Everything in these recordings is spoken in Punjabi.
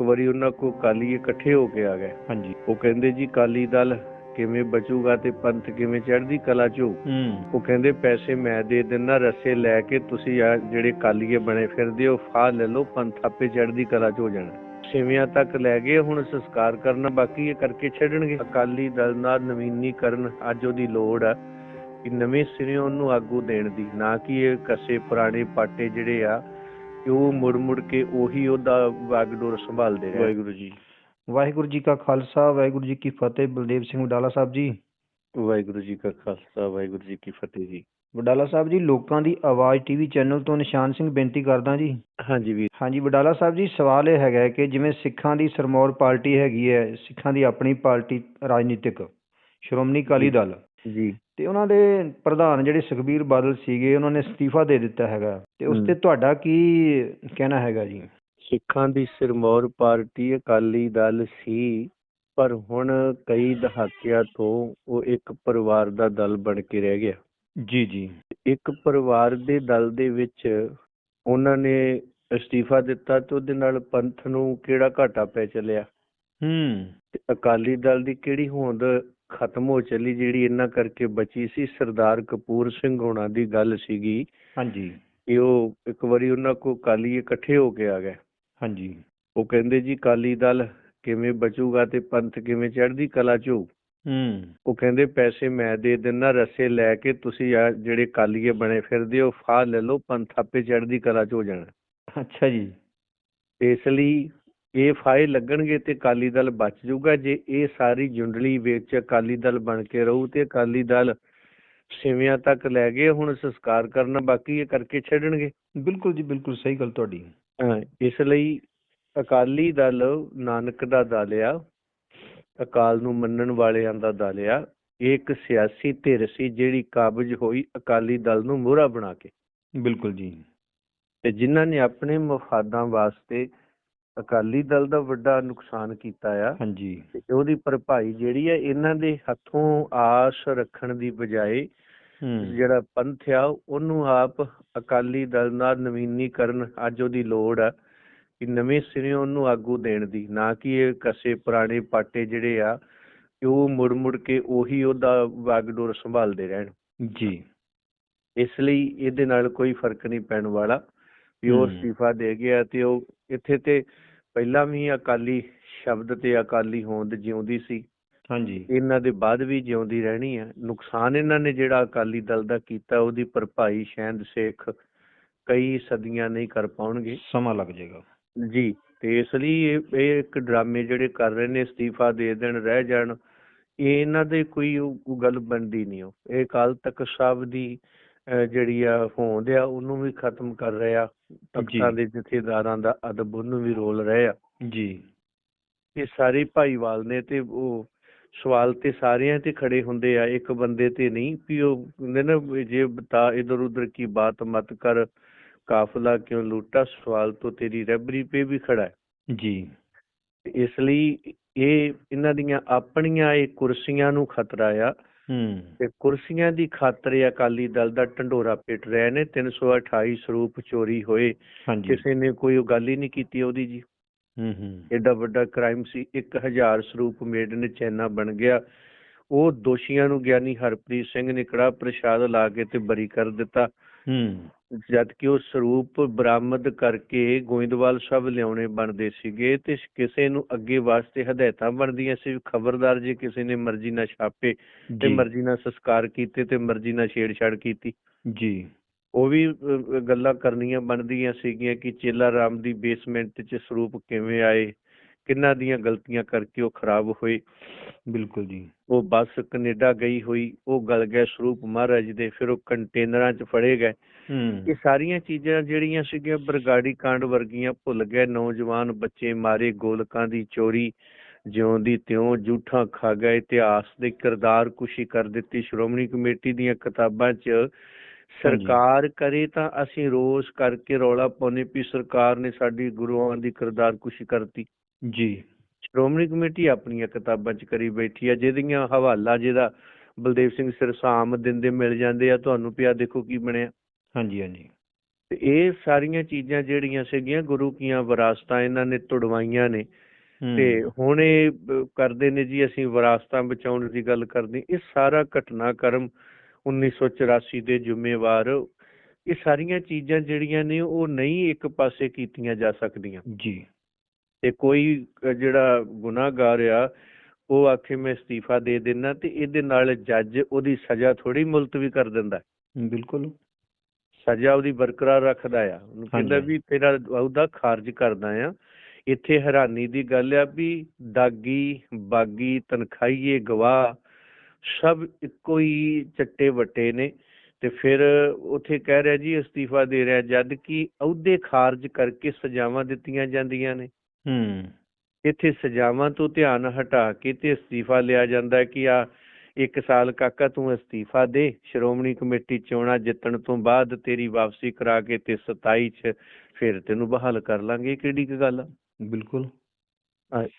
ਇੱਕ ਵਾਰੀ ਉਹਨਾਂ ਕੋ ਕਾਲੀ ਇਕੱਠੇ ਹੋ ਕੇ ਆ ਗਏ। ਹਾਂਜੀ। ਉਹ ਕਹਿੰਦੇ ਜੀ ਕਾਲੀ ਦਲ ਕਿਵੇਂ ਬਚੂਗਾ ਤੇ ਪੰਥ ਕਿਵੇਂ ਚੜ੍ਹਦੀ ਕਲਾ ਚ ਉਹ ਕਹਿੰਦੇ ਪੈਸੇ ਮੈਂ ਦੇ ਦਿੰਦਾ ਰਸੇ ਲੈ ਕੇ ਤੁਸੀਂ ਆ ਜਿਹੜੇ ਕਾਲੀਏ ਬਣੇ ਫਿਰਦੇ ਹੋ ਫਾਹ ਲੈ ਲਓ ਪੰਥ ਆਪੇ ਚੜ੍ਹਦੀ ਕਲਾ ਚ ਹੋ ਜਾਣਾ। ਛੇਵਿਆਂ ਤੱਕ ਲੈ ਗਏ ਹੁਣ ਸੰਸਕਾਰ ਕਰਨਾ ਬਾਕੀ ਇਹ ਕਰਕੇ ਛੱਡਣਗੇ। ਅਕਾਲੀ ਦਲ ਨਾਲ ਨਵੀਨੀਕਰਨ ਅੱਜ ਉਹਦੀ ਲੋੜ ਆ ਕਿ ਨਵੇਂ ਸਿਰਿਓਂ ਉਹਨੂੰ ਆਗੂ ਦੇਣ ਦੀ ਨਾ ਕਿ ਇਹ ਕਸੇ ਪੁਰਾਣੇ ਪਾਟੇ ਜਿਹੜੇ ਆ ਕਿ ਉਹ ਮੁੜ ਮੁੜ ਕੇ ਉਹੀ ਉਹਦਾ ਵਾਗਡੋਰ ਸੰਭਾਲਦੇ ਰਹੇ। ਵਾਹਿਗੁਰੂ ਜੀ। ਵਾਹਿਗੁਰੂ ਜੀ ਕਾ ਖਾਲਸਾ ਵਾਹਿਗੁਰੂ ਜੀ ਕੀ ਫਤਿਹ ਬਲਦੇਵ ਸਿੰਘ ਵਡਾਲਾ ਸਾਹਿਬ ਜੀ। ਵਾਹਿਗੁਰੂ ਜੀ ਕਾ ਖਾਲਸਾ ਵਾਹਿਗੁਰੂ ਜੀ ਕੀ ਫਤਿਹ ਜੀ। ਵਡਾਲਾ ਸਾਹਿਬ ਜੀ ਲੋਕਾਂ ਦੀ ਆਵਾਜ਼ ਟੀਵੀ ਚੈਨਲ ਤੋਂ ਨਿਸ਼ਾਨ ਸਿੰਘ ਬੇਨਤੀ ਕਰਦਾ ਜੀ। ਹਾਂਜੀ ਵੀਰ। ਹਾਂਜੀ ਵਡਾਲਾ ਸਾਹਿਬ ਜੀ ਸਵਾਲ ਇਹ ਹੈਗਾ ਕਿ ਜਿਵੇਂ ਸਿੱਖਾਂ ਦੀ ਸਰਮੌਰ ਪਾਰਟੀ ਹੈਗੀ ਹੈ ਸਿੱਖਾਂ ਦੀ ਆਪਣੀ ਪਾਰਟੀ ਰਾਜਨੀਤਿਕ ਸ਼੍ਰੋਮਣੀ ਅਕਾਲੀ ਦਲ। ਜੀ। ਤੇ ਉਹਨਾਂ ਦੇ ਪ੍ਰਧਾਨ ਜਿਹੜੇ ਸੁਖਬੀਰ ਬਾਦਲ ਸੀਗੇ ਉਹਨਾਂ ਨੇ ਅਸਤੀਫਾ ਦੇ ਦਿੱਤਾ ਹੈਗਾ। ਤੇ ਉਸ। ਤੇ ਤੁਹਾਡਾ ਕੀ ਕਹਿਣਾ ਹੈਗਾ ਜੀ? ਸਿੱਖਾਂ ਦੀ ਸਿਰਮੌਰ ਪਾਰਟੀ ਅਕਾਲੀ ਦਲ ਸੀ ਪਰ ਹੁਣ ਕਈ ਦਹਾਕਿਆਂ ਤੋਂ ਉਹ ਇੱਕ ਪਰਿਵਾਰ ਦਾ ਦਲ ਬਣ ਕੇ ਰਹਿ ਗਿਆ। ਜੀ ਜੀ। ਇੱਕ ਪਰਿਵਾਰ ਦੇ ਦਲ ਦੇ ਵਿੱਚ ਉਹਨਾਂ ਨੇ ਅਸਤੀਫਾ ਦਿੱਤਾ ਤੇ ਉਹਦੇ ਨਾਲ ਪੰਥ ਨੂੰ ਕਿਹੜਾ ਘਾਟਾ ਪੈ ਚੱਲਿਆ? ਹੂੰ। ਅਕਾਲੀ ਦਲ ਦੀ ਕਿਹੜੀ ਹੋਂਦ ਖਤਮ ਹੋ ਚੱਲੀ ਜਿਹੜੀ ਇਹਨਾਂ ਕਰਕੇ ਬਚੀ ਸੀ ਸਰਦਾਰ ਕਪੂਰ ਸਿੰਘ ਹੋਣਾ ਦੀ ਗੱਲ ਸੀਗੀ। ਹਾਂਜੀ। ਕਿ ਉਹ ਇੱਕ ਵਾਰੀ ਉਹਨਾਂ ਕੋ ਕਾਲੀ ਇਕੱਠੇ ਹੋ ਕੇ ਆ ਗਏ। ਹਾਂਜੀ। ਉਹ ਕਹਿੰਦੇ ਜੀ ਕਾਲੀ ਦਲ ਕਿਵੇਂ ਬਚੂਗਾ ਤੇ ਪੰਥ ਕਿਵੇਂ ਚੜ੍ਹਦੀ ਕਲਾ ਚ? ਹੋਊ ਹੂੰ। ਉਹ ਕਹਿੰਦੇ ਪੈਸੇ ਮੈਂ ਦੇ ਦਿੰਦਾ ਰਸੇ ਲੈ ਕੇ ਤੁਸੀਂ ਆ ਜਿਹੜੇ ਕਾਲੀਏ ਬਣੇ ਫਿਰਦੇ ਹੋ ਫਾਹ ਲੈ ਲਓ ਪੰਥ ਆਪੇ ਚੜ੍ਹਦੀ ਕਲਾ ਚ ਹੋ ਜਾਣਾ। ਅੱਛਾ ਜੀ। ਇਸ ਲਈ ਇਹ ਫਾਇ ਲੱਗਣਗੇ ਤੇ ਅਕਾਲੀ ਦਲ ਬਚ ਜਾਊਗਾ। ਜੇ ਇਹ ਸਾਰੀ ਜੁੰਡਲੀ ਵਿੱਚ ਅਕਾਲੀ ਦਲ ਬਣ ਕੇ ਰਹੂ ਤੇ ਅਕਾਲੀ ਦਲ ਛੇਵਿਆਂ ਤੱਕ ਲੈ ਗਏ ਹੁਣ ਸੰਸਕਾਰ ਕਰਨਾ ਬਾਕੀ ਇਹ ਕਰਕੇ ਛੱਡਣਗੇ। ਬਿਲਕੁਲ ਜੀ ਬਿਲਕੁਲ ਸਹੀ ਗੱਲ ਤੁਹਾਡੀ। ਇਸ ਲਈ ਅਕਾਲੀ ਦਲ ਨਾਨਕ ਦਾ ਦਲ ਆ ਅਕਾਲ ਨੂੰ ਮੰਨਣ ਵਾਲਿਆਂ ਦਾ ਦਲ ਆ ਇਹ ਇੱਕ ਸਿਆਸੀ ਧਿਰ ਸੀ ਜਿਹੜੀ ਕਾਬਜ ਹੋਈ ਅਕਾਲੀ ਦਲ ਨੂੰ ਮੋਹਰਾ ਬਣਾ ਕੇ। ਬਿਲਕੁਲ ਜੀ। ਤੇ ਜਿਨ੍ਹਾਂ ਨੇ ਆਪਣੇ ਮਫਾਦਾਂ ਵਾਸਤੇ ਅਕਾਲੀ ਦਲ ਦਾ ਵੱਡਾ ਨੁਕਸਾਨ ਕੀਤਾ ਆ। ਹਾਂਜੀ। ਤੇ ਉਹਦੀ ਭਰਪਾਈ ਜਿਹੜੀ ਆ ਇਹਨਾਂ ਦੇ ਹੱਥੋਂ ਆਸ ਰੱਖਣ ਦੀ ਬਜਾਏ ਹੂੰ। ਜਿਹੜਾ ਪੰਥ ਆ ਉਹਨੂੰ ਆਪ ਅਕਾਲੀ ਦਲ ਨਾਲ ਨਵੀਨੀਕਰਨ ਅੱਜ ਉਹਦੀ ਲੋੜ ਆ ਕਿ ਨਵੇਂ ਸਿਰਿਓਂ ਉਹਨੂੰ ਆਗੂ ਦੇਣ ਦੀ। ਨਾ ਕਿ ਇਹ ਕਸੇ ਪੁਰਾਣੇ ਪਾਟੇ ਜਿਹੜੇ ਆ ਕਿ ਉਹ ਮੁੜ ਮੁੜ ਕੇ ਉਹੀ ਉਹਦਾ ਵਾਗਡੋਰ ਸੰਭਾਲਦੇ ਰਹਿਣ। ਜੀ। ਇਸ ਲਈ ਇਹਦੇ ਨਾਲ ਕੋਈ ਫ਼ਰਕ ਨਹੀਂ ਪੈਣ ਵਾਲਾ। ਵੀ ਉਹ। ਅਸਤੀਫਾ ਦੇ ਗਿਆ ਤੇ ਉਹ ਇੱਥੇ ਤੇ ਪਹਿਲਾਂ ਵੀ ਅਕਾਲੀ ਸ਼ਬਦ ਤੇ ਅਕਾਲੀ ਹੋਂਦ ਜਿਉਂਦੀ ਸੀ। ਹਾਂਜੀ। ਇਹਨਾਂ ਦੇ ਬਾਅਦ ਵੀ ਜਿਉਂਦੀ ਰਹਿਣੀ ਹੈ ਨੁਕਸਾਨ ਇਹਨਾਂ ਨੇ ਜਿਹੜਾ ਅਕਾਲੀ ਦਲ ਦਾ ਕੀਤਾ ਉਹਦੀ ਭਰਪਾਈ ਸ਼ੈਂਦ ਸੇਖ ਕਈ ਸਦੀਆਂ ਨਹੀਂ ਕਰ ਪਾਉਣਗੇ। ਸਮਾਂ ਲੱਗ ਜਾਏਗਾ। ਜੀ ਤੇ ਇਸ ਲਈ ਇਹ ਇੱਕ ਡਰਾਮੇ ਜਿਹੜੇ ਕਰ ਰਹੇ ਨੇ ਅਸਤੀਫਾ ਦੇ ਦੇਣ ਰਹਿ ਜਾਣ ਇਹ ਇਹਨਾਂ ਦੇ ਕੋਈ ਗੱਲ ਬਣਦੀ ਨਹੀਂ ਉਹ। ਇਹ ਕਾਲ ਤੱਕ ਸਾਹਿਬ ਦੀ ਜਿਹੜੀ ਆ ਹੋਂਦ ਆ ਉਹਨੂੰ ਵੀ ਖਤਮ ਕਰ ਰਹੇ ਆ। ਤਖਤਾਂ ਦੇ ਜਥੇਦਾਰਾਂ ਦਾ ਅਦਬ ਉਹਨੂੰ ਵੀ ਰੋਲ ਰਹੇ ਆ। ਜੀ। ਇਹ ਸਾਰੇ ਭਾਈਵਾਲ ਨੇ ਤੇ ਉਹ ਸਵਾਲ ਤੇ ਸਾਰਿਆਂ ਤੇ ਖੜੇ ਹੁੰਦੇ ਆ। ਇੱਕ ਬੰਦੇ ਤੇ ਨਹੀਂ ਵੀ ਉਹ ਕਹਿੰਦੇ ਨਾ ਜੇ ਬਤਾ ਇਧਰ ਉਧਰ ਕੀ ਬਾਤ ਮਤ ਕਰ ਕਾਫਲਾ ਕਿਉਂ ਲੂਟਾ? ਸਵਾਲ ਤੋਂ ਤੇਰੀ ਰਹਿਬਰੀ ਪੇ ਵੀ ਖੜਾ ਹੈ। ਜੀ। ਇਸ ਲਈ ਇਹ ਇਹਨਾਂ ਦੀਆਂ ਆਪਣੀਆਂ ਇਹ ਕੁਰਸੀਆਂ ਨੂੰ ਖਤਰਾ ਆ। ਤੇ ਕੁਰਸੀਆਂ ਦੀ ਖਾਤਰ ਅਕਾਲੀ ਦਲ ਦਾ ਢੰਡੋਰਾ ਪਿੱਟ ਰਹੇ। ਨੇ 328 ਸਰੂਪ ਚੋਰੀ ਹੋਏ। ਕਿਸੇ ਨੇ ਕੋਈ ਗੱਲ ਹੀ ਨਹੀਂ ਕੀਤੀ ਉਹਦੀ ਜੀ। ਹੂੰ ਹੂੰ। ਐਡਾ ਵੱਡਾ ਕ੍ਰਾਈਮ ਸੀ। 1000 ਸਰੂਪ ਮੇਡ ਨੇ ਚੈਨਾ ਬਣ ਗਿਆ। ਉਹ ਦੋਸ਼ੀਆਂ ਨੂੰ ਗਿਆਨੀ ਹਰਪ੍ਰੀਤ ਸਿੰਘ ਨੇ ਕੜਾ ਪ੍ਰਸ਼ਾਦ ਲਾ ਕੇ ਤੇ ਬਰੀ ਕਰ ਦਿੱਤਾ। ਹੂੰ। ਜਦ ਕਿ ਉਹ ਸਰੂਪ ਬਰਾਮਦ ਕਰਕੇ ਗੋਇੰਦਵਾਲ ਸਾਹਿਬ ਲਿਆਉਣੇ ਬਣਦੇ ਸੀਗੇ ਤੇ ਕਿਸੇ ਨੂੰ ਅੱਗੇ ਵਾਸਤੇ ਹਦਾਇਤਾਂ ਬਣਦੀਆਂ ਸੀ ਖਬਰਦਾਰ ਜੇ ਕਿਸੇ ਨੇ ਮਰਜ਼ੀ ਨਾਲ ਛਾਪੇ ਤੇ ਮਰਜ਼ੀ ਨਾਲ ਸੰਸਕਾਰ ਕੀਤੇ ਤੇ ਮਰਜ਼ੀ ਨਾਲ ਛੇੜਛਾੜ ਕੀਤੀ। ਜੀ। ਉਹ ਵੀ ਗੱਲਾਂ ਕਰਨੀਆਂ ਬਣਦੀਆਂ ਸੀਗੀਆਂ ਕਿ ਚੇਲਾ ਰਾਮ ਦੀ ਬੇਸਮੈਂਟ 'ਚ ਸਰੂਪ ਕਿਵੇਂ ਆਏ। ਕਿੰਨਾਂ ਦੀਆਂ ਗਲਤੀਆਂ ਕਰਕੇ ਉਹ ਖਰਾਬ ਹੋਏ? ਬਿਲਕੁਲ ਜੀ। ਉਹ ਬੱਸ ਕੈਨੇਡਾ ਗਈ ਹੋਈ ਉਹ ਗਲ ਗਏ ਸਰੂਪ ਮਹਾਰਾਜ ਦੇ ਫਿਰ ਉਹ ਕੰਟੇਨਰਾਂ 'ਚ ਫੜੇ ਗਏ। ਇਹ ਸਾਰੀਆਂ ਚੀਜ਼ਾਂ ਜਿਹੜੀਆਂ ਸੀਗੀਆਂ ਬਰਗਾੜੀ ਕਾਂਡ ਵਰਗੀਆਂ ਭੁੱਲ ਗਏ। ਨੌਜਵਾਨ ਬੱਚੇ ਮਾਰੇ ਗੋਲਕਾਂ ਦੀ ਚੋਰੀ ਜਿਉਂ ਦੀ ਤਿਉਂ ਝੂਠਾਂ ਖਾ ਗਏ। ਇਤਿਹਾਸ ਦੇ ਕਿਰਦਾਰ ਕੁਸ਼ੀ ਕਰ ਦਿੱਤੀ। ਸ਼੍ਰੋਮਣੀ ਕਮੇਟੀ ਦੀਆਂ ਕਿਤਾਬਾਂ 'ਚ ਸਰਕਾਰ ਕਰੇ ਤਾਂ ਅਸੀਂ ਰੋਸ ਕਰਕੇ ਰੌਲਾ ਪਾਉਨੇ ਵੀ ਸਰਕਾਰ ਨੇ ਸਾਡੀ ਗੁਰੂਆਂ ਦੀ ਕਿਰਦਾਰ ਕੁਸ਼ੀ ਕਰਤੀ। ਜੀ। ਸ਼੍ਰੋਮਣੀ ਕਮੇਟੀ ਆਪਣੀਆਂ ਕਿਤਾਬਾਂ 'ਚ ਕਰੀ ਬੈਠੀ ਆ ਜਿਹਦੀਆਂ ਹਵਾਲਾ ਜਿਹਦਾ ਬਲਦੇਵ ਸਿੰਘ ਸਿਰਸਾਮ ਦਿੰਦੇ ਮਿਲ ਜਾਂਦੇ ਆ ਤੁਹਾਨੂੰ ਪਿਆ ਦੇਖੋ ਕੀ ਬਣਿਆ। ਹਾਂਜੀ ਹਾਂਜੀ। ਤੇ ਇਹ ਸਾਰੀਆਂ ਚੀਜ਼ਾਂ ਜਿਹੜੀਆਂ ਸੀਗੀਆਂ ਗੁਰੂ ਕੀਆਂ ਵਿਰਾਸਤਾਂ ਇਹਨਾਂ ਨੇ ਤੁੜਵਾਈਆਂ ਨੇ। ਤੇ ਹੁਣ ਇਹ ਕਰਦੇ ਨੇ ਜੀ ਅਸੀਂ ਵਿਰਾਸਤਾਂ ਬਚਾਉਣ ਦੀ ਗੱਲ ਕਰਦੇ ਇਹ ਸਾਰਾ ਘਟਨਾਕ੍ਰਮ 1984 ਦੇ ਜ਼ਿੰਮੇਵਾਰ ਇਹ ਸਾਰੀਆਂ ਚੀਜ਼ਾਂ ਜਿਹੜੀਆਂ ਨੇ ਉਹ ਨਹੀਂ ਇੱਕ ਪਾਸੇ ਕੀਤੀਆਂ ਜਾ ਸਕਦੀਆਂ। ਜੀ। ਤੇ ਕੋਈ ਜਿਹੜਾ ਗੁਨਾਹਗਾਰ ਆ ਉਹ ਆਖੇ ਮੈਂ ਅਸਤੀਫਾ ਦੇ ਦੇਣਾ ਤੇ ਇਹਦੇ ਨਾਲ ਜੱਜ ਉਹਦੀ ਸਜ਼ਾ ਥੋੜੀ ਮੁਲਤਵੀ ਕਰ ਦਿੰਦਾ। ਬਿਲਕੁਲ। ਸਜ਼ਾ ਉਹਦੀ ਬਰਕਰਾਰ ਰੱਖਦਾ ਆ। ਉਹਨੂੰ ਕਹਿੰਦਾ। ਵੀ ਤੇਰਾ ਉਹਦਾ ਖਾਰਜ ਕਰਦਾ ਆ। ਇੱਥੇ ਹੈਰਾਨੀ ਦੀ ਗੱਲ ਆ ਵੀ ਦਾਗੀ ਬਾਗੀ ਤਨਖਾਹੀਏ ਗਵਾਹ ਸਭ ਇੱਕੋ ਹੀ ਚੱਟੇ ਵੱਟੇ ਨੇ ਤੇ ਫਿਰ ਉੱਥੇ ਕਹਿ ਰਿਹਾ ਜੀ ਅਸਤੀਫਾ ਦੇ ਰਿਹਾ ਜਦ ਕਿ ਅਹੁਦੇ ਖਾਰਜ ਕਰਕੇ ਸਜ਼ਾਵਾਂ ਦਿੱਤੀਆਂ ਜਾਂਦੀਆਂ ਨੇ। ਹੂੰ। ਇੱਥੇ ਸਜ਼ਾਵਾਂ ਤੋਂ ਧਿਆਨ ਹਟਾ ਕੇ ਤੇ ਅਸਤੀਫਾ ਲਿਆ ਜਾਂਦਾ ਕਿ ਆ ਇੱਕ ਸਾਲ ਕਾਕਾ ਤੂੰ ਅਸਤੀਫਾ ਦੇ ਸ਼੍ਰੋਮਣੀ ਕਮੇਟੀ ਚੋਣਾਂ ਜਿੱਤਣ ਤੋਂ ਬਾਅਦ ਤੇਰੀ ਵਾਪਸੀ ਕਰਾ ਕੇ ਤੇ 27 ਚ ਫਿਰ ਤੈਨੂੰ ਬਹਾਲ ਕਰ ਲਾਂਗੇ ਕਿਹੜੀ ਕੁ ਗੱਲ ਬਿਲਕੁਲ।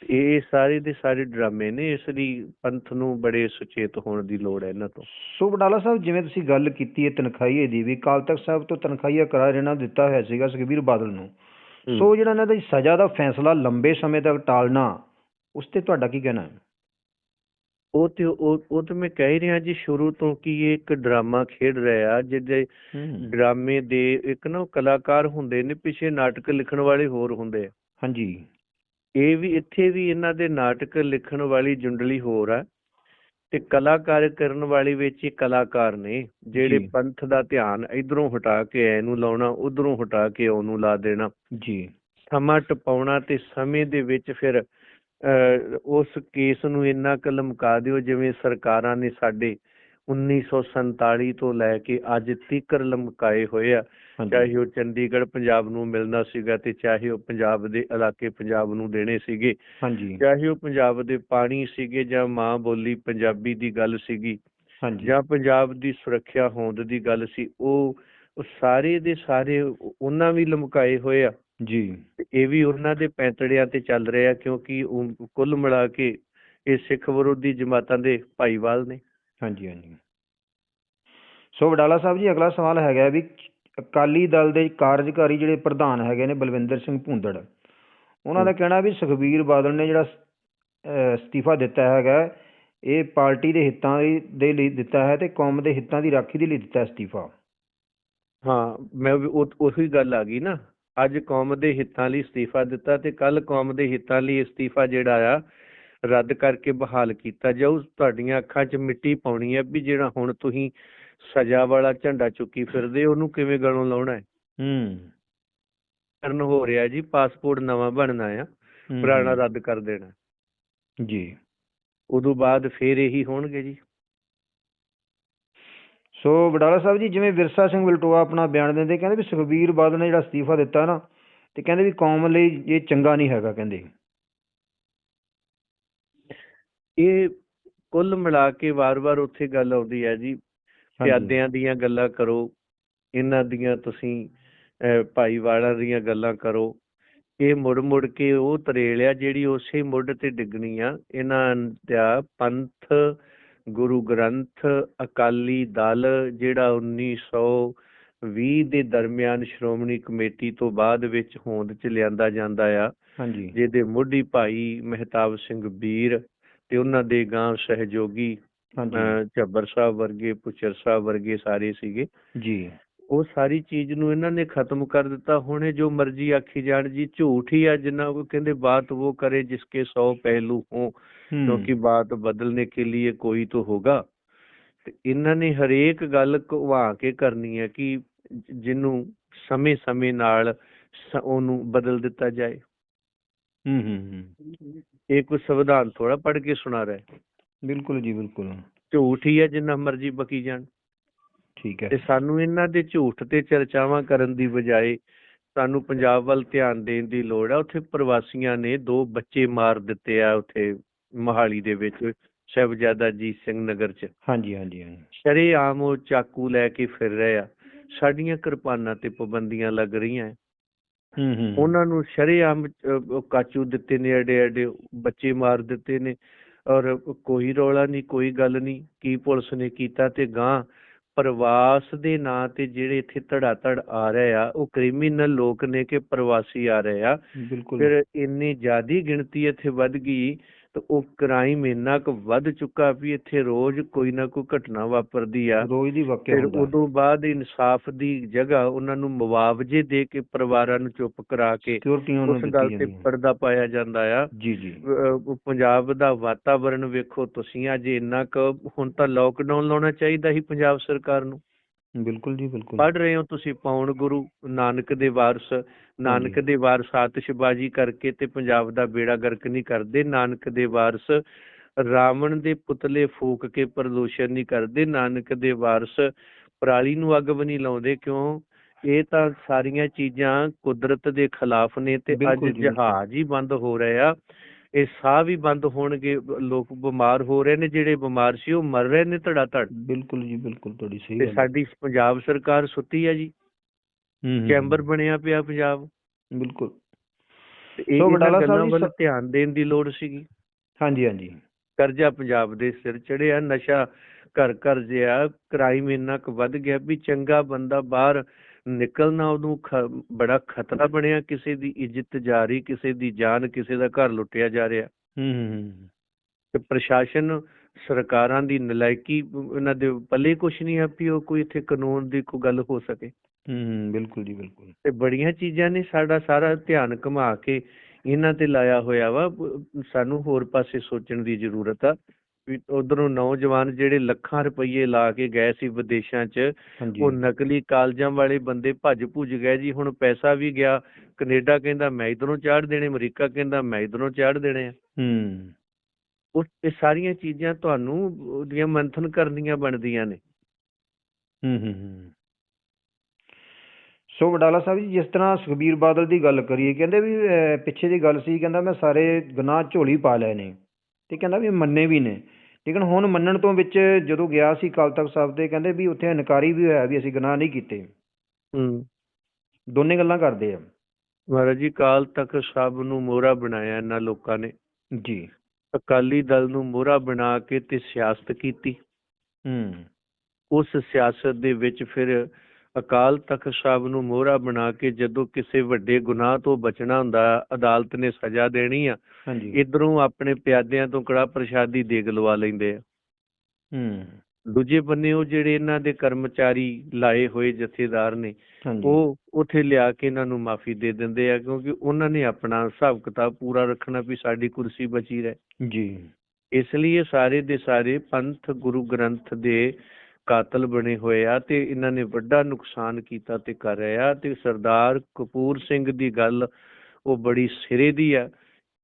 ਇਹ ਸਾਰੇ ਦੇ ਸਾਰੇ ਡਰਾਮੇ ਨੇ ਇਸ ਲਈ ਪੰਥ ਨੂੰ ਬੜੇ ਸੁਚੇਤ ਹੋਣ ਦੀ ਲੋੜ ਹੈ ਇਹਨਾਂ ਤੋਂ। ਸੋ ਬਡਾਲਾ ਸਾਹਿਬ ਜਿਵੇਂ ਤੁਸੀਂ ਗੱਲ ਕੀਤੀ ਹੈ ਤਨਖਾਹੀਏ ਦੀ ਵੀ ਅਕਾਲ ਤਖਤ ਸਾਹਿਬ ਤੋਂ ਤਨਖਾਹੀਆ ਕਰਾਰ ਇਹਨਾਂ ਦਿੱਤਾ ਹੋਇਆ ਸੀਗਾ ਸੁਖਬੀਰ ਬਾਦਲ ਨੂੰ। ਸੋ ਜਿਹੜਾ ਇਹਨਾਂ ਦੀ ਸਜ਼ਾ ਦਾ ਫੈਸਲਾ ਲੰਬੇ ਸਮੇਂ ਤੱਕ ਟਾਲਣਾ ਉਸ ਤੇ ਤੁਹਾਡਾ ਕੀ ਕਹਿਣਾ ਹੈ? ਉਹ ਤੇ ਉਹ ਤੇ ਮੈਂ ਕਹਿ ਹੀ ਰਿਹਾ ਜੀ ਸ਼ੁਰੂ ਤੋਂ ਕਿ ਇਹ ਇੱਕ ਡਰਾਮਾ ਖੇਡ ਰਿਹਾ ਜਿਹਦੇ ਡਰਾਮੇ ਦੇ ਇੱਕ ਨਾ ਕਲਾਕਾਰ ਹੁੰਦੇ ਨੇ ਪਿੱਛੇ ਨਾਟਕ ਲਿਖਣ ਵਾਲੇ ਹੋਰ ਹੁੰਦੇ ਹਾਂਜੀ। ਇਹ ਵੀ ਇੱਥੇ ਵੀ ਇਹਨਾਂ ਦੇ ਨਾਟਕ ਲਿਖਣ ਵਾਲੀ ਜੁੰਡਲੀ ਹੋਰ ਆ। ਤੇ ਕਲਾਕਾਰ ਕਰਨ ਵਾਲੇ ਵਿੱਚ ਇਹ ਕਲਾਕਾਰ ਨੇ ਜਿਹੜੇ। ਪੰਥ ਦਾ ਧਿਆਨ ਇਧਰੋਂ ਹਟਾ ਕੇ ਐਨੂੰ ਲਾਉਣਾ ਉਧਰੋਂ ਹਟਾ ਕੇ ਉਹਨੂੰ ਲਾ ਦੇਣਾ ਜੀ ਸਮਾਂ ਟਪਾਉਣਾ ਤੇ ਸਮੇਂ ਦੇ ਵਿੱਚ ਫਿਰ ਉਸ ਕੇਸ ਨੂੰ ਇੰਨਾ ਕੁ ਲਮਕਾ ਦਿਓ ਜਿਵੇਂ ਸਰਕਾਰਾਂ ਨੇ ਸਾਡੇ 1947 ਤੋਂ ਲੈ ਕੇ ਅੱਜ ਤੀਕਰ ਲਮਕਾਏ ਹੋਏ ਆ। ਚਾਹੇ ਉਹ ਚੰਡੀਗੜ੍ਹ ਪੰਜਾਬ ਨੂੰ ਮਿਲਣਾ ਸੀਗਾ ਤੇ ਚਾਹੇ ਉਹ ਪੰਜਾਬ ਦੇ ਇਲਾਕੇ ਪੰਜਾਬ ਨੂੰ ਦੇਣੇ ਸੀਗੇ। ਹਾਂਜੀ। ਚਾਹੇ ਉਹ ਪੰਜਾਬ ਦੇ ਪਾਣੀ ਸੀਗੇ ਜਾਂ ਮਾਂ ਬੋਲੀ ਪੰਜਾਬੀ ਦੀ ਗੱਲ ਸੀਗੀ ਹਾਂਜੀ। ਜਾਂ ਪੰਜਾਬ ਦੀ ਸੁਰੱਖਿਆ ਹੋਂਦ ਦੀ ਗੱਲ ਸੀ ਉਹ ਉਹ ਸਾਰੇ ਦੇ ਸਾਰੇ ਉਹ- ਉਹਨਾਂ ਵੀ ਲਮਕਾਏ ਹੋਏ ਆ। ਜੀ। ਇਹ ਵੀ ਉਹਨਾਂ ਦੇ ਪੈਂਤੜਿਆਂ ਤੇ ਚੱਲ ਰਿਹਾ ਕਿਉਂਕਿ ਕੁੱਲ ਮਿਲਾ ਕੇ ਇਹ ਸਿੱਖ ਵਿਰੋਧੀ ਜਮਾਤਾਂ ਦੇ ਭਾਈਵਾਲ ਨੇ। ਹਾਂਜੀ ਹਾਂਜੀ। ਸੋ ਵਡਾਲਾ ਸਾਹਿਬ ਜੀ ਅਗਲਾ ਸਵਾਲ ਹੈਗਾ ਵੀ ਅਕਾਲੀ ਦਲ ਦੇ ਕਾਰਜਕਾਰੀ ਜਿਹੜੇ ਪ੍ਰਧਾਨ ਹੈਗੇ ਨੇ ਬਲਵਿੰਦਰ ਸਿੰਘ ਭੁੰਦੜ ਉਹਨਾਂ ਦਾ। ਕਹਿਣਾ ਵੀ ਸੁਖਬੀਰ ਬਾਦਲ ਨੇ ਜਿਹੜਾ ਅਸਤੀਫਾ ਦਿੱਤਾ ਹੈਗਾ ਇਹ ਪਾਰਟੀ ਦੇ ਹਿੱਤਾਂ ਦੇ ਲਈ ਦਿੱਤਾ ਹੈ ਤੇ ਕੌਮ ਦੇ ਹਿੱਤਾਂ ਦੀ ਰਾਖੀ ਦੇ ਲਈ ਦਿੱਤਾ ਅਸਤੀਫਾ। ਹਾਂ ਮੈਂ ਉਹੀ ਗੱਲ ਆ ਗਈ ਨਾ। ਅੱਜ ਕੌਮ ਦੇ ਹਿੱਤਾਂ ਲਈ ਅਸਤੀਫਾ ਦਿੱਤਾ ਤੇ ਕੱਲ ਕੌਮ ਦੇ ਹਿੱਤਾਂ ਲਈ ਅਸਤੀਫਾ ਜਿਹੜਾ ਆ ਰੱਦ ਕਰਕੇ ਬਹਾਲ ਕੀਤਾ ਜਾਊ। ਤੁਹਾਡੀਆਂ ਅੱਖਾਂ 'ਚ ਮਿੱਟੀ ਪਾਉਣੀ ਹੈ ਵੀ ਜਿਹੜਾ ਹੁਣ ਤੁਸੀਂ ਸਜ਼ਾ ਵਾਲਾ ਝੰਡਾ ਚੁੱਕੀ ਫਿਰਦੇ ਉਹਨੂੰ ਕਿਵੇਂ ਗਲੋਂ ਲਾਉਣਾ ਹੈ? ਹੂੰ। ਕਰਨ ਹੋ ਰਿਹਾ ਜੀ ਪਾਸਪੋਰਟ ਨਵਾਂ ਬਣਨਾ ਆ ਪੁਰਾਣਾ। ਰੱਦ ਕਰ ਦੇਣਾ। ਜੀ। ਉਦੋਂ ਬਾਅਦ ਫੇਰ ਇਹੀ ਹੋਣਗੇ ਜੀ। ਸੋ ਵਡਾਲਾ ਸਾਹਿਬ ਜੀ ਜਿਵੇਂ ਵਿਰਸਾ ਸਿੰਘ ਵਲਟੋਆ ਆਪਣਾ ਬਿਆਨ ਦਿੰਦੇ ਕਹਿੰਦੇ ਵੀ ਸੁਖਬੀਰ ਬਾਦਲ ਨੇ ਜਿਹੜਾ ਅਸਤੀਫਾ ਦਿੱਤਾ ਨਾ ਤੇ ਕਹਿੰਦੇ ਵੀ ਕੌਮ ਲਈ ਇਹ ਚੰਗਾ ਨਹੀਂ ਹੈਗਾ ਕਹਿੰਦੇ। ਇਹ ਕੁੱਲ ਮਿਲਾ ਕੇ ਵਾਰ-ਵਾਰ ਉੱਥੇ ਗੱਲ ਆਉਂਦੀ ਹੈ ਜੀ ਪਿਆਦਿਆਂ ਦੀਆਂ ਗੱਲਾਂ ਕਰੋ ਇਹਨਾਂ ਦੀਆਂ ਤੁਸੀਂ ਭਾਈਵਾਲਾਂ ਦੀਆਂ ਗੱਲਾਂ ਕਰੋ। ਇਹ ਮੁੜ ਮੁੜ ਕੇ ਉਹ ਤਰੇਲਿਆ ਜਿਹੜੀ ਉਸੇ ਮੁੱਢ ਤੇ ਡਿੱਗਣੀ ਆ। ਇਹਨਾਂ ਦਾ ਪੰਥ ਗੁਰੂ ਗ੍ਰੰਥ ਅਕਾਲੀ ਦਲ ਜਿਹੜਾ 1920 ਦੇ ਦਰਮਿਆਨ ਸ਼੍ਰੋਮਣੀ ਕਮੇਟੀ ਤੋਂ ਬਾਅਦ ਵਿੱਚ ਹੋਂਦ ਚ ਲਿਆਂਦਾ ਜਾਂਦਾ ਆ। ਹਾਂਜੀ। ਜਿਹਦੇ ਮੋਢੀ ਭਾਈ ਮਹਿਤਾਬ ਸਿੰਘ ਵੀਰ ਤੇ ਉਹਨਾਂ ਦੇ ਗਾਂ ਸਹਿਯੋਗੀ ਝੱਬਰ ਸਾਹਿਬ ਵਰਗੇ ਪੁੱਚਰ ਸਾਹਿਬ ਵਰਗੇ ਸਾਰੇ ਸੀਗੇ। ਜੀ। ਉਹ ਸਾਰੀ ਚੀਜ਼ ਨੂੰ ਇਹਨਾਂ ਨੇ ਖਤਮ ਕਰ ਦਿੱਤਾ। ਹੁਣ ਜੋ ਮਰਜ਼ੀ ਆਖੀ ਜਾਣ ਜੀ ਝੂਠ ਹੀ ਆ ਜਿੰਨਾ ਉਹ ਕਹਿੰਦੇ ਬਾਤ ਉਹ ਕਰੇ ਜਿਸਕੇ 100 ਪਹਿਲੂ ਹੋ। ਕਿਉਂਕਿ ਬਾਤ ਬਦਲਨੇ ਕੇ ਲਈ ਕੋਈ ਤਾਂ ਹੋਗਾ। ਤੇ ਇਹਨਾਂ ਨੇ ਹਰੇਕ ਗੱਲ ਘੁਆ ਕੇ ਕਰਨੀ ਹੈ ਕਿ ਜਿਹਨੂੰ ਸਮੇਂ-ਸਮੇਂ ਨਾਲ ਉਹਨੂੰ ਬਦਲ ਦਿੱਤਾ ਜਾਏ। ਹੂੰ ਹੂੰ ਹੂੰ। ਇਹ ਕੋਈ ਸੰਵਿਧਾਨ ਥੋੜਾ ਪੜ੍ਹ ਕੇ ਸੁਣਾ ਰਿਹਾ ਹੈ। ਬਿਲਕੁਲ ਜੀ ਬਿਲਕੁਲ। ਝੂਠ ਹੀ ਹੈ ਜਿੰਨਾ ਮਰਜ਼ੀ ਬਕੀ ਜਾਣ। ਠੀਕ ਹੈ। ਤੇ ਸਾਨੂੰ ਇਹਨਾਂ ਦੇ ਝੂਠ ਤੇ ਚਰਚਾਵਾਂ ਕਰਨ ਦੀ ਬਜਾਏ ਸਾਨੂੰ ਪੰਜਾਬ ਵੱਲ ਧਿਆਨ ਦੇਣ ਦੀ ਲੋੜ ਆ। ਉੱਥੇ ਪ੍ਰਵਾਸੀਆਂ ਨੇ ਦੋ ਬੱਚੇ ਮਾਰ ਦਿੱਤੇ ਆ ਉੱਥੇ ਮੋਹਾਲੀ ਦੇ ਵਿੱਚ ਸਾਹਿਬਜ਼ਾਦਾ ਅਜੀਤ ਸਿੰਘ ਨਗਰ 'ਚ। ਹਾਂਜੀ ਹਾਂਜੀ ਹਾਂਜੀ। ਸ਼ਰੇਆਮ ਉਹ ਚਾਕੂ ਲੈ ਕੇ ਫਿਰ ਰਹੇ ਆ। ਸਾਡੀਆਂ ਕਿਰਪਾਨਾਂ ਤੇ ਪਾਬੰਦੀਆਂ ਲੱਗ ਰਹੀਆਂ ਹੈ। ਉਹਨਾਂ ਨੂੰ ਸ਼ਰੇਆਮ ਕਾਚੂ ਦਿੱਤੇ ਨੇ ਐਡੇ ਐਡੇ ਬੱਚੇ ਮਾਰ ਦਿੱਤੇ ਨੇ। ਔਰ ਕੋਈ ਰੌਲਾ ਨਹੀਂ ਕੋਈ ਗੱਲ ਨਹੀਂ ਕੀ ਪੁਲਿਸ ਨੇ ਕੀਤਾ ਤੇ ਗਾਂ ਪ੍ਰਵਾਸ ਦੇ ਨਾਂ ਤੇ ਜਿਹੜੇ ਇੱਥੇ ਧੜਾ ਧੜ ਆ ਰਹੇ ਆ ਉਹ ਕ੍ਰਿਮੀਨਲ ਲੋਕ ਨੇ ਕਿ ਪ੍ਰਵਾਸੀ ਆ ਰਹੇ ਆ। ਫਿਰ ਇੰਨੀ ਜ਼ਿਆਦੀ ਗਿਣਤੀ ਇੱਥੇ ਵੱਧ ਗਈ ਤਾਂ ਉਹ ਕ੍ਰਾਈਮ ਇੰਨਾ ਕੁ ਵੱਧ ਚੁੱਕਾ ਵੀ ਇੱਥੇ ਰੋਜ਼ ਕੋਈ ਨਾ ਕੋਈ ਘਟਨਾ ਵਾਪਰਦੀ ਆ। ਰੋਜ਼ ਦੀ ਵਾਕਿਆ ਫਿਰ ਉਦੋਂ ਬਾਅਦ ਇਨਸਾਫ ਦੀ ਜਗ੍ਹਾ ਉਹਨਾਂ ਨੂੰ ਮੁਆਵਜ਼ੇ ਦੇ ਕੇ ਪਰਿਵਾਰਾਂ ਨੂੰ ਚੁੱਪ ਕਰਾ ਕੇ ਉਸ ਗੱਲ ਤੇ ਪਰਦਾ ਪਾਇਆ ਜਾਂਦਾ ਆ। ਜੀ ਜੀ। ਪੰਜਾਬ ਦਾ ਵਾਤਾਵਰਣ ਵੇਖੋ ਤੁਸੀਂ ਅੱਜ ਇੰਨਾ ਕੁ ਹੁਣ ਤਾਂ ਲੋਕਡਾਊਨ ਲਾਉਣਾ ਚਾਹੀਦਾ ਸੀ ਪੰਜਾਬ ਸਰਕਾਰ ਨੂੰ। ਬਿਲਕੁਲ ਜੀ ਬਿਲਕੁਲ ਪੜ ਰਹੇ ਹੋ ਤੁਸੀਂ ਪੌਣ ਗੁਰੂ ਨਾਨਕ ਦੇ ਵਾਰਸ ਨਾਨਕ। ਦੇ ਵਾਰਸ ਆਤਿਸ਼ਬਾਜ਼ੀ ਕਰਕੇ ਤੇ ਪੰਜਾਬ ਦਾ ਬੇੜਾ ਗਰਕ ਨਹੀਂ ਕਰਦੇ ਨਾਨਕ ਦੇ ਵਾਰਸ ਰਾਵਣ ਦੇ ਪੁਤਲੇ ਫੂਕ ਕੇ ਪ੍ਰਦੂਸ਼ਣ ਨਹੀਂ ਕਰਦੇ ਨਾਨਕ ਦੇ ਵਾਰਸ ਪਰਾਲੀ ਨੂੰ ਅੱਗ ਵੀ ਨਹੀਂ ਲਾਉਂਦੇ ਕਿਉਂ ਇਹ ਤਾਂ ਸਾਰੀਆਂ ਚੀਜ਼ਾਂ ਕੁਦਰਤ ਦੇ ਖਿਲਾਫ ਨੇ ਤੇ ਅੱਜ। ਜਹਾਜ਼ ਹੀ ਬੰਦ ਹੋ ਰਹੇ ਆ ਇਹ ਸਾਹ ਵੀ ਬੰਦ ਹੋਣਗੇ ਲੋਕ ਬਿਮਾਰ ਹੋ ਰਹੇ ਨੇ ਜਿਹੜੇ ਬਿਮਾਰ ਸੀ ਉਹ ਮਰ ਰਹੇ ਨੇ ਧੜਾ ਧੜ। ਬਿਲਕੁਲ ਜੀ ਬਿਲਕੁਲ ਤੁਹਾਡੀ ਸਹੀ ਤੇ। ਸਾਡੀ ਪੰਜਾਬ ਸਰਕਾਰ ਸੁੱਤੀ ਜੀ। ਹੂੰ, ਹੂੰ, ਚੈਂਬਰ ਬਣਿਆ ਪਿਆ ਪੰਜਾਬ। ਬਿਲਕੁਲ। ਇਹ ਸਾਹਿਬ ਜੀ ਵੱਲ ਧਿਆਨ ਦੇਣ ਦੀ ਲੋੜ ਸੀਗੀ। ਹਾਂਜੀ ਹਾਂਜੀ। ਕਰਜ਼ਾ ਪੰਜਾਬ ਦੇ ਸਿਰ ਚੜਿਆ ਨਸ਼ਾ ਘਰ ਘਰ ਜਿਆ ਕ੍ਰਾਈਮ ਇੰਨਾ ਕੁ ਵੱਧ ਗਿਆ ਵੀ ਚੰਗਾ ਬੰਦਾ ਬਾਹਰ ਨਿਕਲਣਾ ਉਹਨੂੰ ਬੜਾ ਖਤਰਾ ਬਣਿਆ ਕਿਸੇ ਦੀ ਇੱਜ਼ਤ ਜਾ ਰਹੀ ਕਿਸੇ ਦੀ ਜਾਨ ਕਿਸੇ ਦਾ ਘਰ ਲੁੱਟਿਆ ਜਾ ਰਿਹਾ। ਹੂੰ ਤੇ ਪ੍ਰਸ਼ਾਸਨ ਸਰਕਾਰਾਂ ਦੀ ਨਲਾਇਕੀ ਇਹਨਾਂ ਦੇ ਪੱਲੇ ਕੁਛ ਨਹੀਂ ਆ ਵੀ ਉਹ ਕੋਈ ਇੱਥੇ ਕਾਨੂੰਨ ਦੀ ਕੋਈ ਗੱਲ ਹੋ ਸਕੇ। ਹੂੰ ਬਿਲਕੁਲ ਜੀ ਬਿਲਕੁਲ। ਤੇ ਬੜੀਆਂ ਚੀਜ਼ਾਂ ਨੇ ਸਾਡਾ ਸਾਰਾ ਧਿਆਨ ਘੁਮਾ ਕੇ ਇਹਨਾਂ ਤੇ ਲਾਇਆ ਹੋਇਆ ਵਾ। ਸਾਨੂੰ ਹੋਰ ਪਾਸੇ ਸੋਚਣ ਦੀ ਜ਼ਰੂਰਤ ਆ। ਉਧਰੋਂ ਨੌਜਵਾਨ ਜਿਹੜੇ ਲੱਖਾਂ ਰੁਪਏ ਲਾ ਕੇ ਗਏ ਸੀ ਵਿਦੇਸ਼ਾਂ 'ਚ ਉਹ ਨਕਲੀ ਕਾਲਜਾਂ ਵਾਲੇ ਬੰਦੇ ਭੱਜ ਭੁੱਜ ਗਏ ਜੀ ਹੁਣ ਪੈਸਾ ਵੀ ਗਿਆ ਕੈਨੇਡਾ ਕਹਿੰਦਾ ਮੈਂ ਇਧਰੋਂ ਚਾੜ ਦੇਣੇ ਅਮਰੀਕਾ ਕਹਿੰਦਾ ਮੈਂ ਇਧਰੋਂ ਚਾੜ ਦੇਣੇ ਆ। ਹੂੰ। ਉਹ ਇਹ ਸਾਰੀਆਂ ਚੀਜ਼ਾਂ ਤੁਹਾਨੂੰ ਉਹਦੀਆਂ ਮੰਥਨ ਕਰਨੀਆਂ ਬਣਦੀਆਂ ਨੇ। ਹੂੰ ਹੂੰ ਹੂੰ। ਸੋ ਵਡਾਲਾ ਸਾਹਿਬ ਜੀ ਜਿਸ ਤਰ੍ਹਾਂ ਸੁਖਬੀਰ ਬਾਦਲ ਦੀ ਗੱਲ ਕਰੀਏ ਕਹਿੰਦੇ ਵੀ ਪਿੱਛੇ ਦੀ ਗੱਲ ਸੀ ਕਹਿੰਦਾ ਮੈਂ ਸਾਰੇ ਗੁਨਾਹ ਝੋਲੀ ਪਾ ਲਏ ਨੇ। ਤੇ ਕਹਿੰਦਾ ਵੀ ਮੰਨੇ ਵੀ ਨੇ। ਲੇਕਿਨ ਹੁਣ ਮੰਨਣ ਤੋਂ ਵਿੱਚ ਜਦੋਂ ਗਿਆ ਸੀ ਅਕਾਲ ਤਖਤ ਸਾਹਿਬ ਤੇ ਕਹਿੰਦੇ ਵੀ ਉੱਥੇ ਇਨਕਾਰੀ ਵੀ ਹੋਇਆ ਵੀ ਅਸੀਂ ਗੁਨਾਹ ਨਹੀਂ ਕੀਤੇ। ਹੂੰ। ਦੋਨੇ ਗੱਲਾਂ ਕਰਦੇ ਆ। ਮਹਾਰਾਜ ਜੀ ਕਾਲ ਤੱਕ ਸਭ ਨੂੰ ਮੋਹਰਾ ਬਣਾਇਆ ਇਹਨਾਂ ਲੋਕਾਂ ਨੇ। ਜੀ। ਅਕਾਲੀ ਦਲ ਨੂੰ ਮੋਹਰਾ ਬਣਾ ਕੇ ਤੇ ਸਿਆਸਤ ਕੀਤੀ। ਹੂੰ। ਉਸ ਸਿਆਸਤ ਦੇ ਵਿੱਚ ਫਿਰ ਅਕਾਲ ਤਖਤ ਸਾਹਿਬ ਨੂੰ ਮੋਹਰਾ ਬਣਾ ਕੇ ਜਦੋਂ ਕਿਸੇ ਵੱਡੇ ਗੁਨਾਹ ਤੋਂ ਬਚਣਾ ਹੁੰਦਾ ਅਦਾਲਤ ਨੇ ਸਜ਼ਾ ਦੇਣੀ ਆ ਇਧਰੋਂ ਆਪਣੇ ਪਿਆਦਿਆਂ ਤੋਂ ਕੜਾ ਪ੍ਰਸ਼ਾਦੀ ਦੇਗ ਲਵਾ ਲੈਂਦੇ ਆ। ਹੂੰ। ਦੂਜੇ ਬੰਨੇ ਉਹ ਜਿਹੜੇ ਇਹਨਾਂ ਦੇ ਕਰਮਚਾਰੀ ਲਾਏ ਹੋਏ ਜਥੇਦਾਰ ਨੇ ਉਹ ਉਥੇ ਲਿਆ ਕੇ ਇਹਨਾਂ ਨੂੰ ਮਾਫੀ ਦੇ ਦਿੰਦੇ ਆ ਕਿਉਂਕਿ ਉਹਨਾਂ ਨੇ ਆਪਣਾ ਹਿਸਾਬ ਕਿਤਾਬ ਪੂਰਾ ਰੱਖਣਾ ਵੀ ਸਾਡੀ ਕੁਰਸੀ ਬਚੀ ਰਹੇ। ਜੀ। ਇਸ ਲਈ ਇਹ ਸਾਰੇ ਦੇ ਸਾਰੇ ਪੰਥ ਗੁਰੂ ਗ੍ਰੰਥ ਦੇ ਕਾਤਲ ਬਣੇ ਹੋਏ ਆ ਤੇ ਇਹਨਾਂ ਨੇ ਵੱਡਾ ਨੁਕਸਾਨ ਕੀਤਾ ਤੇ ਕਰ ਰਹੇ ਤੇ ਸਰਦਾਰ ਕਪੂਰ ਸਿੰਘ ਦੀ ਗੱਲ ਉਹ ਬੜੀ ਸਿਰੇ ਦੀ ਆ।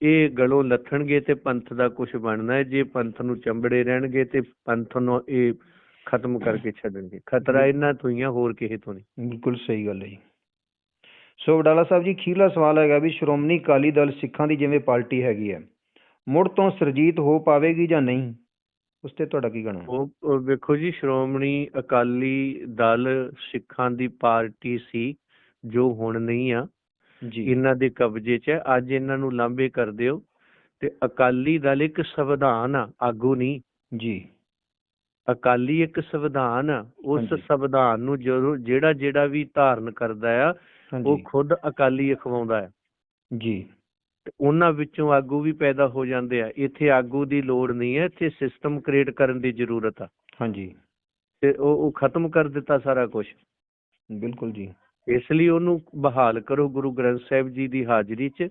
ਇਹ ਗਲੋਂ ਲੱਥਣਗੇ ਤੇ ਪੰਥ ਦਾ ਕੁਝ ਬਣਨਾ ਹੈ। ਜੇ ਪੰਥ ਨੂੰ ਚੰਬੜੇ ਰਹਿਣਗੇ ਤੇ ਪੰਥ ਨੂੰ ਇਹ ਖਤਮ ਕਰਕੇ ਛੱਡਣਗੇ। ਖਤਰਾ ਇਹਨਾਂ ਤੋਂ ਹੀ ਆ ਹੋਰ ਕਿਸੇ ਤੋਂ ਨਹੀਂ। ਬਿਲਕੁਲ ਸਹੀ ਗੱਲ ਹੈ ਜੀ। ਸੋ ਵਡਾਲਾ ਸਾਹਿਬ ਜੀ ਅਖੀਰਲਾ ਸਵਾਲ ਹੈਗਾ ਵੀ ਸ਼੍ਰੋਮਣੀ ਅਕਾਲੀ ਦਲ ਸਿੱਖਾਂ ਦੀ ਜਿਵੇਂ ਪਾਰਟੀ ਹੈਗੀ ਹੈ ਮੁੜ ਤੋਂ ਸਰਜੀਤ ਹੋ ਪਾਵੇਗੀ ਜਾਂ ਨਹੀਂ? ਉਸ ਤੇ ਤੁਹਾਡਾ ਕੀ ਕਹਿਣਾ ਉਹ ਵੇਖੋ ਜੀ ਸ਼੍ਰੋਮਣੀ ਅਕਾਲੀ ਦਲ ਸਿੱਖਾਂ ਦੀ ਪਾਰਟੀ ਸੀ ਜੋ ਹੁਣ ਨਹੀਂ ਆ। ਜੀ। ਇਹਨਾਂ ਦੇ ਕਬਜ਼ੇ 'ਚ ਹੈ। ਅੱਜ ਇਹਨਾਂ ਨੂੰ ਲਾਂਭੇ ਕਰ ਦਿਓ। ਤੇ ਅਕਾਲੀ ਦਲ ਇੱਕ ਸੰਵਿਧਾਨ ਆ ਆਗੂ ਨਹੀਂ। ਜੀ। ਅਕਾਲੀ ਇੱਕ ਸੰਵਿਧਾਨ ਆ ਉਸ ਹਾਂਜੀ। ਸੰਵਿਧਾਨ ਨੂੰ ਜਦੋਂ ਜਿਹੜਾ ਜਿਹੜਾ ਵੀ ਧਾਰਨ ਕਰਦਾ ਆ ਉਹ ਹਾਂਜੀ ਖੁਦ ਅਕਾਲੀ ਅਖਵਾਉਂਦਾ ਹੈ ਜੀ। ਉਹਨਾਂ ਵਿੱਚੋਂ ਆਗੂ ਵੀ ਪੈਦਾ ਹੋ ਜਾਂਦੇ ਆ। ਇੱਥੇ ਆਗੂ ਦੀ ਲੋੜ ਨਹੀਂ ਹੈ ਇੱਥੇ ਸਿਸਟਮ ਕ੍ਰੀਏਟ ਕਰਨ ਦੀ ਜ਼ਰੂਰਤ ਆ। ਹਾਂਜੀ। ਤੇ ਉਹ ਉਹ ਖਤਮ ਕਰ ਦਿੱਤਾ ਸਾਰਾ ਕੁਝ ਬਿਲਕੁਲ ਜੀ। ਇਸ ਲਈ ਉਹਨੂੰ ਬਹਾਲ ਕਰੋ ਗੁਰੂ ਗ੍ਰੰਥ ਸਾਹਿਬ ਜੀ ਦੀ ਹਾਜ਼ਰੀ 'ਚ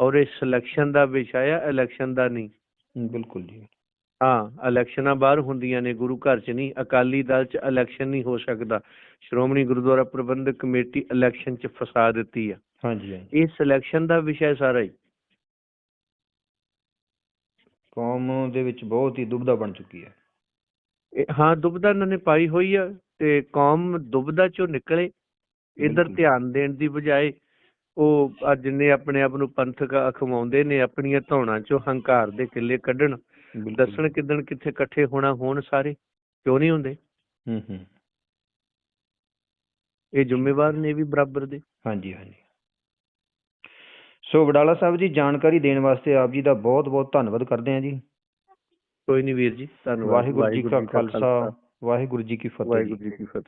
ਔਰ ਇਹ ਸਿਲੈਕਸ਼ਨ ਦਾ ਵਿਸ਼ਾ ਆ ਇਲੈਕਸ਼ਨ ਦਾ ਨਹੀਂ। ਬਿਲਕੁਲ ਜੀ। ਹਾਂ ਇਲੈਕਸ਼ਨਾਂ ਬਾਹਰ ਹੁੰਦੀਆਂ ਨੇ ਗੁਰੂ ਘਰ 'ਚ ਨਹੀਂ। ਅਕਾਲੀ ਦਲ 'ਚ ਇਲੈਕਸ਼ਨ ਨਹੀਂ ਹੋ ਸਕਦਾ। ਸ਼੍ਰੋਮਣੀ ਗੁਰਦੁਆਰਾ ਪ੍ਰਬੰਧਕ ਕਮੇਟੀ ਇਲੈਕਸ਼ਨ 'ਚ ਫਸਾ ਦਿੱਤੀ ਆ। ਹਾਂਜੀ ਹਾਂਜੀ। ਇਹ ਸਿਲੈਕਸ਼ਨ ਦਾ ਵਿਸ਼ਾ ਸਾਰਾ ਹੀ। ਕੌਮ ਦੇ ਵਿੱਚ ਬਹੁਤ ਹੀ ਦੁਬਦਾ ਬਣ ਚੁੱਕੀ ਹੈ। ਇਹ- ਹਾਂ ਦੁਬਦਾ ਇਹਨਾਂ ਨੇ ਪਾਈ ਹੋਈ ਆ ਤੇ ਕੌਮ ਦੁਬਦਾ 'ਚੋਂ ਨਿਕਲੇ। ਇਧਰ ਬਿਲਕੁਲ। ਧਿਆਨ ਦੇਣ ਦੀ ਬਜਾਏ ਉਹ ਅੱਜ ਨੇ ਆਪਣੇ ਆਪ ਨੂੰ ਪੰਥਕ ਅਖਵਾਉਂਦੇ ਨੇ ਆਪਣੀਆਂ ਧੌਣਾਂ 'ਚੋਂ ਹੰਕਾਰ ਦੇ ਕਿੱਲੇ ਕੱਢਣ। ਬਿਲਕੁਲ। ਦੱਸਣ ਕਿਦਣ ਕਿੱਥੇ ਇਕੱਠੇ ਹੋਣਾ ਹੋਣ ਸਾਰੇ ਕਿਉਂ ਨਹੀਂ ਹੁੰਦੇ? ਹੂੰ ਹੂੰ। ਇਹ ਜ਼ਿੰਮੇਵਾਰ ਨੇ ਵੀ ਬਰਾਬਰ ਦੇ। ਹਾਂਜੀ ਹਾਂਜੀ। ਸੋ ਵਡਾਲਾ ਸਾਹਿਬ ਜੀ ਜਾਣਕਾਰੀ ਦੇਣ ਵਾਸਤੇ ਆਪ ਜੀ ਦਾ ਬਹੁਤ ਬਹੁਤ ਧੰਨਵਾਦ ਕਰਦੇ ਹਾਂ ਜੀ। ਕੋਈ ਨਹੀਂ ਵੀਰ ਜੀ ਧੰਨਵਾਦ। ਵਾਹਿਗੁਰੂ ਜੀ ਕਾ ਖਾਲਸਾ ਵਾਹਿਗੁਰੂ ਜੀ ਕੀ ਫਤਿਹ ਵਾਹਿਗੁਰੂ ਜੀ ਕੀ ਫਤਿਹ।